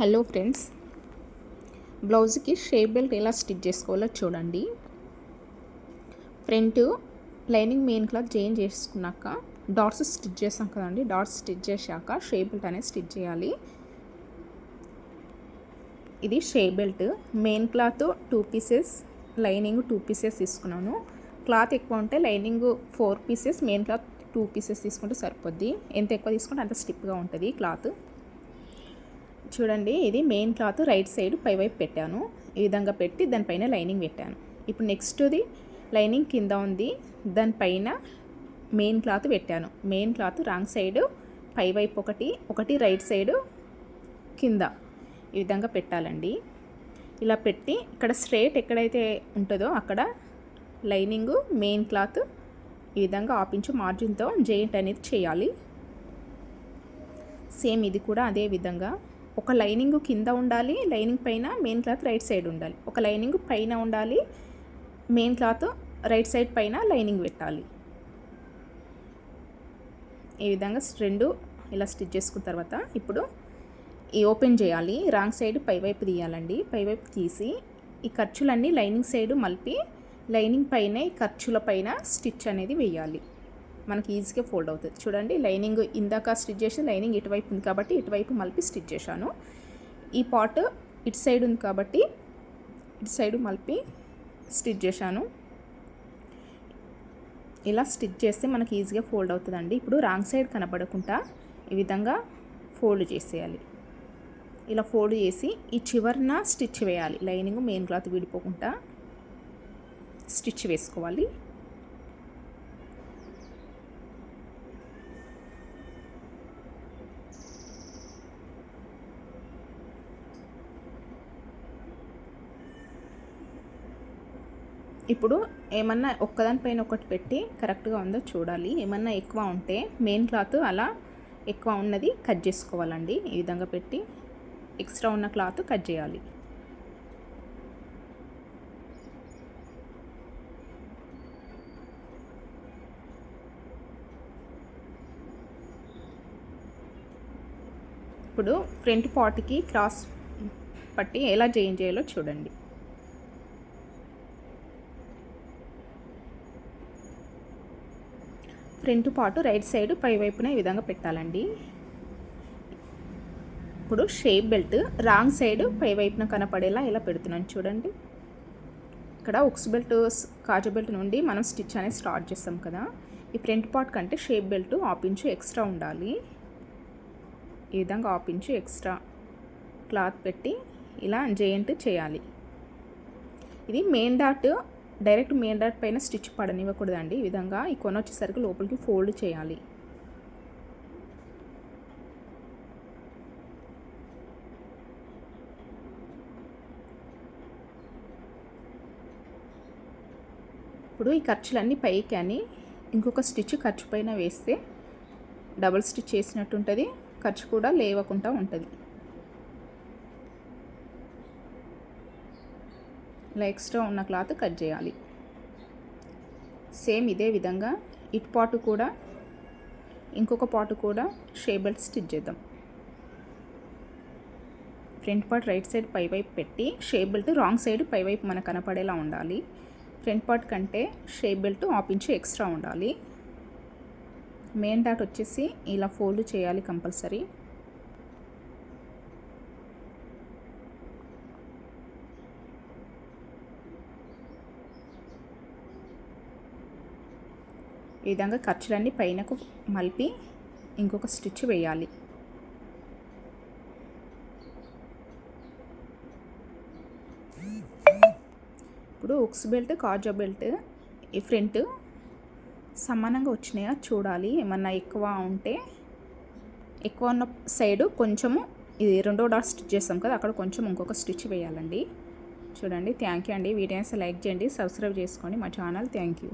Hello friends. బ్లౌజ్కి shape belt ఎలా stitch చేసుకోవాలో చూడండి. Front lining main cloth change చేసుకున్నాక డాట్స్ స్టిచ్ చేస్తాం కదండి. డాట్స్ స్టిచ్ చేశాక షేప్ బెల్ట్ అనేది స్టిచ్ చేయాలి. ఇది shape belt. Main cloth two pieces lining two pieces తీసుకున్నాను. క్లాత్ ఎక్కువ ఉంటే lining four pieces main cloth two pieces తీసుకుంటే సరిపోద్ది. ఎంత ఎక్కువ తీసుకుంటే అంత స్టిప్గా ఉంటుంది క్లాత్. చూడండి ఇది మెయిన్ క్లాత్ రైట్ సైడ్ పైవైపు పెట్టాను. ఈ విధంగా పెట్టి దానిపైన లైనింగ్ పెట్టాను. ఇప్పుడు నెక్స్ట్ది లైనింగ్ కింద ఉంది. దానిపైన మెయిన్ క్లాత్ పెట్టాను. మెయిన్ క్లాత్ రాంగ్ సైడ్ పైవైపు ఒకటి ఒకటి రైట్ సైడ్ కింద ఈ విధంగా పెట్టాలండి. ఇలా పెట్టి ఇక్కడ స్ట్రేట్ ఎక్కడైతే ఉంటుందో అక్కడ లైనింగ్ మెయిన్ క్లాత్ ఈ విధంగా ఆపించు మార్జిన్తో జెయింట్ అనేది చేయాలి. సేమ్ ఇది కూడా అదే విధంగా. ఒక లైనింగ్ కింద ఉండాలి లైనింగ్ పైన మెయిన్ క్లాత్ రైట్ సైడ్ ఉండాలి. ఒక లైనింగ్ పైన ఉండాలి మెయిన్ క్లాత్ రైట్ సైడ్ పైన లైనింగ్ పెట్టాలి. ఈ విధంగా రెండు ఇలా స్టిచ్ చేసుకున్న తర్వాత ఇప్పుడు ఈ ఓపెన్ చేయాలి. Wrong side పైవైపు తీయాలండి. పైవైపు తీసి ఈ ఖర్చులన్నీ లైనింగ్ సైడ్ మలిపి లైనింగ్ పైన ఈ ఖర్చుల పైన స్టిచ్ అనేది వేయాలి. మనకి ఈజీగా ఫోల్డ్ అవుతుంది. చూడండి లైనింగ్ ఇందాక స్టిచ్ చేసి లైనింగ్ ఇటువైపు ఉంది కాబట్టి ఇటువైపు మలిపి స్టిచ్ చేశాను. ఈ పార్ట్ ఇటు సైడ్ ఉంది కాబట్టి ఇటు సైడ్ మలిపి స్టిచ్ చేశాను. ఇలా స్టిచ్ చేస్తే మనకి ఈజీగా ఫోల్డ్ అవుతుందండి. ఇప్పుడు రాంగ్ సైడ్ కనపడకుండా ఈ విధంగా ఫోల్డ్ చేసేయాలి. ఇలా ఫోల్డ్ చేసి ఈ చివరిన స్టిచ్ వేయాలి. లైనింగ్ మెయిన్ క్లాత్ విడిపోకుండా స్టిచ్ వేసుకోవాలి. ఇప్పుడు ఏమన్నా ఒక్కదానిపైన ఒకటి పెట్టి కరెక్ట్గా ఉందో చూడాలి. ఏమన్నా ఎక్కువ ఉంటే మెయిన్ క్లాత్ అలా ఎక్కువ ఉన్నది కట్ చేసుకోవాలండి. ఈ విధంగా పెట్టి ఎక్స్ట్రా ఉన్న క్లాత్ కట్ చేయాలి. ఇప్పుడు ఫ్రంట్ పార్ట్కి క్రాస్ పట్టి ఎలా జాయిన్ చేయాలో చూడండి. ఫ్రంట్ పాటు రైట్ సైడ్ పై వైపున ఈ విధంగా పెట్టాలండి. ఇప్పుడు షేప్ బెల్ట్ రాంగ్ సైడ్ పై వైపున కనపడేలా ఇలా పెడుతున్నాను చూడండి. ఇక్కడ ఉక్స్ బెల్ట్ కాజు బెల్ట్ నుండి మనం స్టిచ్ అనేది స్టార్ట్ చేస్తాం కదా. ఈ ఫ్రంట్ పార్ట్ కంటే షేప్ బెల్ట్ ఆపించు ఎక్స్ట్రా ఉండాలి. ఈ విధంగా ఆపించు ఎక్స్ట్రా క్లాత్ పెట్టి ఇలా జెయింట్ చేయాలి. ఇది main dot direct main dot పైన స్టిచ్ పడనివ్వకూడదండి. ఈ విధంగా ఈ కొన వచ్చేసరికి లోపలికి ఫోల్డ్ చేయాలి. ఇప్పుడు ఈ ఖర్చులన్నీ పైకి అని ఇంకొక స్టిచ్ ఖర్చు పైన వేస్తే డబుల్ స్టిచ్ చేసినట్టు ఉంటుంది ఖర్చు కూడా లేవకుండా ఉంటుంది. ఇలా ఎక్స్ట్రా ఉన్న క్లాత్ కట్ చేయాలి. సేమ్ ఇదే విధంగా ఇటు పాటు కూడా ఇంకొక పాటు కూడా షేప్ బెల్ట్ స్టిచ్ చేద్దాం. ఫ్రంట్ పార్ట్ రైట్ సైడ్ పై వైపు పెట్టి షేప్ బెల్ట్ రాంగ్ సైడ్ పై వైపు మనకు కనపడేలా ఉండాలి. ఫ్రంట్ పార్ట్ కంటే shape belt half inch extra ఉండాలి. మెయిన్ డాట్ వచ్చేసి ఇలా ఫోల్డ్ చేయాలి కంపల్సరీ. ఈ విధంగా ఖర్చులన్నీ పైనకు మలిపి ఇంకొక స్టిచ్ వేయాలి. ఇప్పుడు ఉక్స్ బెల్ట్ కాజా బెల్ట్ ఈ ఫ్రంట్ సమానంగా వచ్చినాయా చూడాలి. ఏమన్నా ఎక్కువ ఉంటే ఎక్కువ ఉన్న సైడు కొంచెము ఇది రెండో డాట్ స్టిచ్ చేస్తాం కదా అక్కడ కొంచెం ఇంకొక స్టిచ్ వేయాలండి. చూడండి థ్యాంక్ యూ అండి. వీడియోస్ లైక్ చేయండి సబ్స్క్రైబ్ చేసుకోండి. మా ఛానల్ థ్యాంక్ యూ.